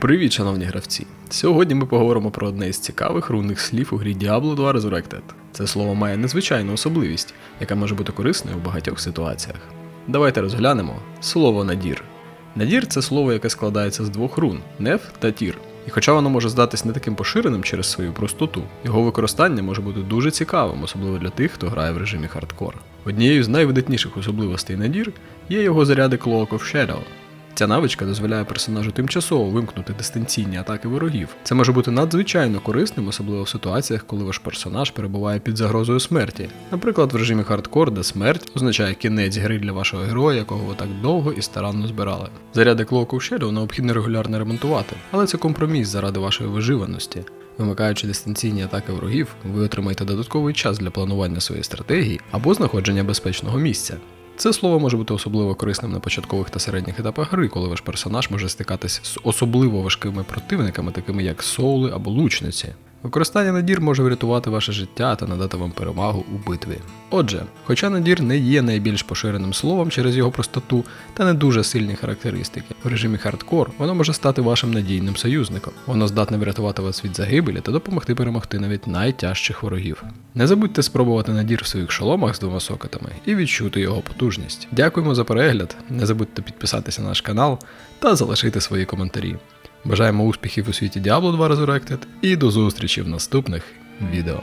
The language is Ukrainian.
Привіт, шановні гравці! Сьогодні ми поговоримо про одне із цікавих рунних слів у грі Diablo 2 Resurrected. Це слово має незвичайну особливість, яка може бути корисною в багатьох ситуаціях. Давайте розглянемо слово надір. Надір це слово, яке складається з двох рун неф та тір. І хоча воно може здатись не таким поширеним через свою простоту, його використання може бути дуже цікавим, особливо для тих, хто грає в режимі хардкор. Однією з найвидатніших особливостей надір є його заряди Cloak of Shadow. Ця навичка дозволяє персонажу тимчасово вимкнути дистанційні атаки ворогів. Це може бути надзвичайно корисним, особливо в ситуаціях, коли ваш персонаж перебуває під загрозою смерті. Наприклад, в режимі хардкор, де смерть означає кінець гри для вашого героя, якого ви так довго і старанно збирали. Заряди Cloak of Shadow необхідно регулярно ремонтувати, але це компроміс заради вашої виживаності. Вимикаючи дистанційні атаки ворогів, ви отримаєте додатковий час для планування своєї стратегії або знаходження безпечного місця. Це слово може бути особливо корисним на початкових та середніх етапах гри, коли ваш персонаж може стикатись з особливо важкими противниками, такими як соули або лучниці. Використання надір може врятувати ваше життя та надати вам перевагу у битві. Отже, хоча надір не є найбільш поширеним словом через його простоту та не дуже сильні характеристики, в режимі хардкор воно може стати вашим надійним союзником. Воно здатне врятувати вас від загибелі та допомогти перемогти навіть найтяжчих ворогів. Не забудьте спробувати надір в своїх шоломах з двома сокетами і відчути його потужність. Дякуємо за перегляд. Не забудьте підписатися на наш канал та залишити свої коментарі. Бажаємо успіхів у світі Diablo 2 Resurrected і до зустрічі в наступних відео.